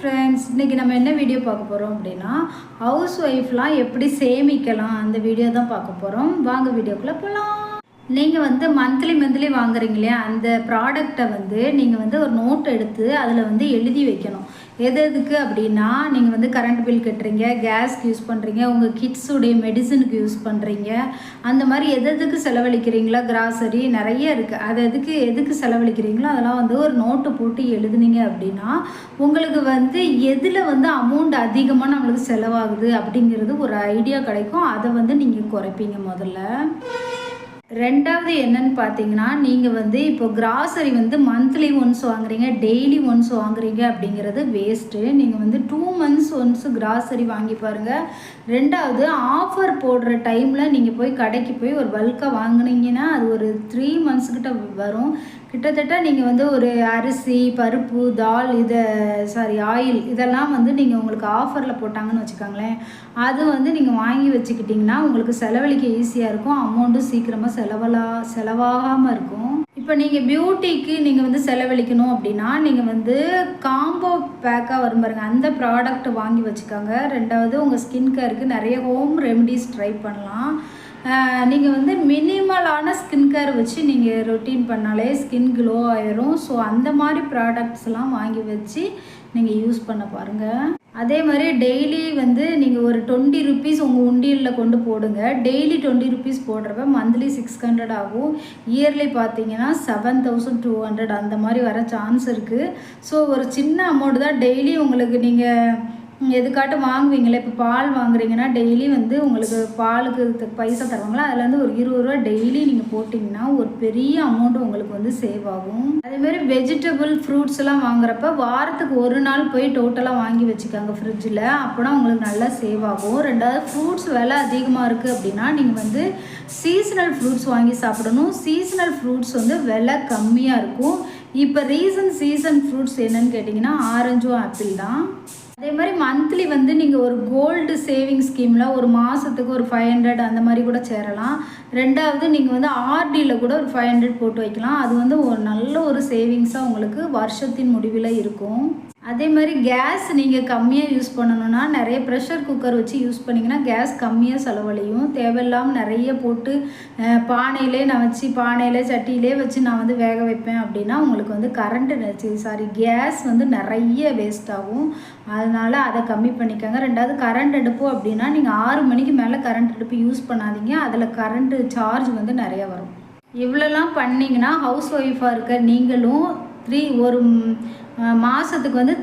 Friends இன்றைக்கி நம்ம என்ன வீடியோ பார்க்க போகிறோம் அப்படின்னா ஹவுஸ் ஒய்ஃப்லாம் எப்படி சேமிக்கலாம்? அந்த வீடியோ தான் பார்க்க போகிறோம் வாங்க வீடியோக்குள்ளே போகலாம் நீங்கள் வந்து மந்த்லி மந்த்லி வாங்குறீங்க இல்லையா? அந்த ப்ராடக்டை வந்து நீங்கள் வந்து ஒரு நோட் எடுத்து அதில் வந்து எழுதி வைக்கணும். எது எதுக்கு அப்படின்னா நீங்கள் வந்து கரண்ட் பில் கட்டுறீங்க கேஸ்க்கு யூஸ் பண்ணுறீங்க உங்கள் கிட்ஸுடைய மெடிசனுக்கு யூஸ் பண்ணுறீங்க அந்த மாதிரி எது எதுக்கு செலவழிக்கிறீங்களா கிராசரி நிறைய இருக்குது அது எதுக்கு எதுக்கு செலவழிக்கிறீங்களோ அதெல்லாம் வந்து ஒரு நோட்டு போட்டு எழுதுனீங்க அப்படின்னா உங்களுக்கு வந்து எதில் வந்து அமௌண்ட் அதிகமாக நம்மளுக்கு செலவாகுது அப்படிங்கிறது ஒரு ஐடியா கிடைக்கும். அதை வந்து நீங்கள் குறைப்பீங்க முதல்ல. ரெண்டாவது என்னன்னு பார்த்தீங்கன்னா நீங்கள் வந்து இப்போ கிராசரி வந்து மந்த்லி ஒன்ஸ் வாங்குறீங்க டெய்லி ஒன்ஸ் வாங்குறீங்க அப்படிங்கிறது வேஸ்ட்டு நீங்கள் வந்து டூ மந்த்ஸ் ஒன்ஸ் கிராசரி வாங்கி பாருங்கள் ரெண்டாவது ஆஃபர் போடுற டைமில் நீங்கள் போய் கடைக்கு போய் ஒரு பல்காக வாங்கினீங்கன்னா அது ஒரு த்ரீ மந்த்ஸ்கிட்ட வரும். கிட்டத்தட்ட நீங்கள் வந்து ஒரு அரிசி பருப்பு தால் இதை சாரி ஆயில் இதெல்லாம் வந்து நீங்கள் உங்களுக்கு ஆஃபரில் போட்டாங்கன்னு வச்சுக்கோங்களேன். அது வந்து நீங்கள் வாங்கி வச்சுக்கிட்டிங்கன்னா உங்களுக்கு செலவழிக்க ஈஸியாக இருக்கும். அமௌண்ட்டும் சீக்கிரமாக செலவலா செலவாகாமல் இருக்கும். இப்போ நீங்கள் பியூட்டிக்கு நீங்கள் வந்து செலவழிக்கணும் அப்படின்னா நீங்கள் வந்து காம்போ பேக்காக வரும் பாருங்க. அந்த ப்ராடக்ட் வாங்கி வச்சுக்கோங்க. ரெண்டாவது உங்கள் ஸ்கின் கேருக்கு நிறைய ஹோம் ரெமடிஸ் ட்ரை பண்ணலாம். நீங்கள் வந்து மினிமலான ஸ்கின் கேர் வச்சு நீங்கள் ரொட்டீன் பண்ணாலே ஸ்கின் க்ளோ ஆயிரும். ஸோ அந்த மாதிரி ப்ராடக்ட்ஸ்லாம் வாங்கி வச்சு நீங்கள் யூஸ் பண்ண பாருங்கள் அதே மாதிரி டெய்லி வந்து நீங்கள் ஒரு டுவெண்ட்டி ருபீஸ் உங்கள் உண்டியலில் கொண்டு போடுங்க. டெய்லி டுவெண்ட்டி ருபீஸ் போடுறப்ப மந்த்லி சிக்ஸ் ஹண்ட்ரட் ஆகும். இயர்லி பார்த்தீங்கன்னா செவன் தௌசண்ட் டூ ஹண்ட்ரட் அந்த மாதிரி வர சான்ஸ் இருக்குது ஸோ ஒரு சின்ன அமௌண்ட் தான் டெய்லி உங்களுக்கு நீங்கள் எதுக்காட்டும் வாங்குவீங்களே இப்போ பால் வாங்குறீங்கன்னா டெய்லி வந்து உங்களுக்கு பாலுக்கு த- பைசா தருவாங்களா? அதில் வந்து ஒரு இருபது ரூபா டெய்லி நீங்கள் போட்டிங்கன்னா ஒரு பெரிய அமௌண்ட் உங்களுக்கு வந்து சேவ் ஆகும். அதேமாரி வெஜிடபிள் ஃப்ரூட்ஸ் எல்லாம் வாங்குறப்ப வாரத்துக்கு ஒரு நாள் போய் டோட்டலாக வாங்கி வச்சுக்காங்க ஃப்ரிட்ஜில் அப்போனா உங்களுக்கு நல்லா சேவ் ஆகும். ரெண்டாவது ஃப்ரூட்ஸ் விலை அதிகமாக இருக்குது அப்படின்னா நீங்கள் வந்து சீசனல் ஃப்ரூட்ஸ் வாங்கி சாப்பிடணும். சீசனல் ஃப்ரூட்ஸ் வந்து விலை கம்மியாக இருக்கும். இப்போ ரீசன் சீசன் ஃப்ரூட்ஸ் என்னன்னு கேட்டிங்கன்னா ஆரஞ்சும் ஆப்பிள் தான். அதே மாதிரி மந்த்லி வந்து நீங்கள் ஒரு கோல்டு சேவிங் ஸ்கீமில் ஒரு மாதத்துக்கு ஒரு ஃபைவ் ஹண்ட்ரட் அந்த மாதிரி கூட சேரலாம். ரெண்டாவது நீங்கள் வந்து ஆர்டியில் கூட ஒரு ஃபைவ் ஹண்ட்ரட் போட்டு வைக்கலாம். அது வந்து ஒரு நல்ல ஒரு சேவிங்ஸாக உங்களுக்கு வருஷத்தின் முடிவில் இருக்கும். அதே மாதிரி கேஸ் நீங்கள் கம்மியாக யூஸ் பண்ணணும்னா நிறைய ப்ரெஷர் குக்கர் வச்சு யூஸ் பண்ணிங்கன்னா கேஸ் கம்மியாக செலவழியும். தேவையில்லாமல் நிறைய போட்டு பானையிலே நான் வச்சு பானையில் சட்டியிலே வச்சு நான் வந்து வேக வைப்பேன் அப்படின்னா உங்களுக்கு வந்து கரண்ட்டு சாரி கேஸ் வந்து நிறைய வேஸ்ட் ஆகும். அதனால் அதை கம்மி பண்ணிக்கோங்க. ரெண்டாவது கரண்ட் அடுப்பு அப்படின்னா நீங்கள் ஆறு மணிக்கு மேலே கரண்ட் அடுப்பு யூஸ் பண்ணாதீங்க. அதில் கரண்ட்டு சார்ஜ் வந்து நிறைய வரும். இவ்வளோலாம் பண்ணிங்கன்னா ஹவுஸ் ஒய்ஃபாக இருக்க நீங்களும் த்ரீ ஒரு மாதத்துக்கு வந்து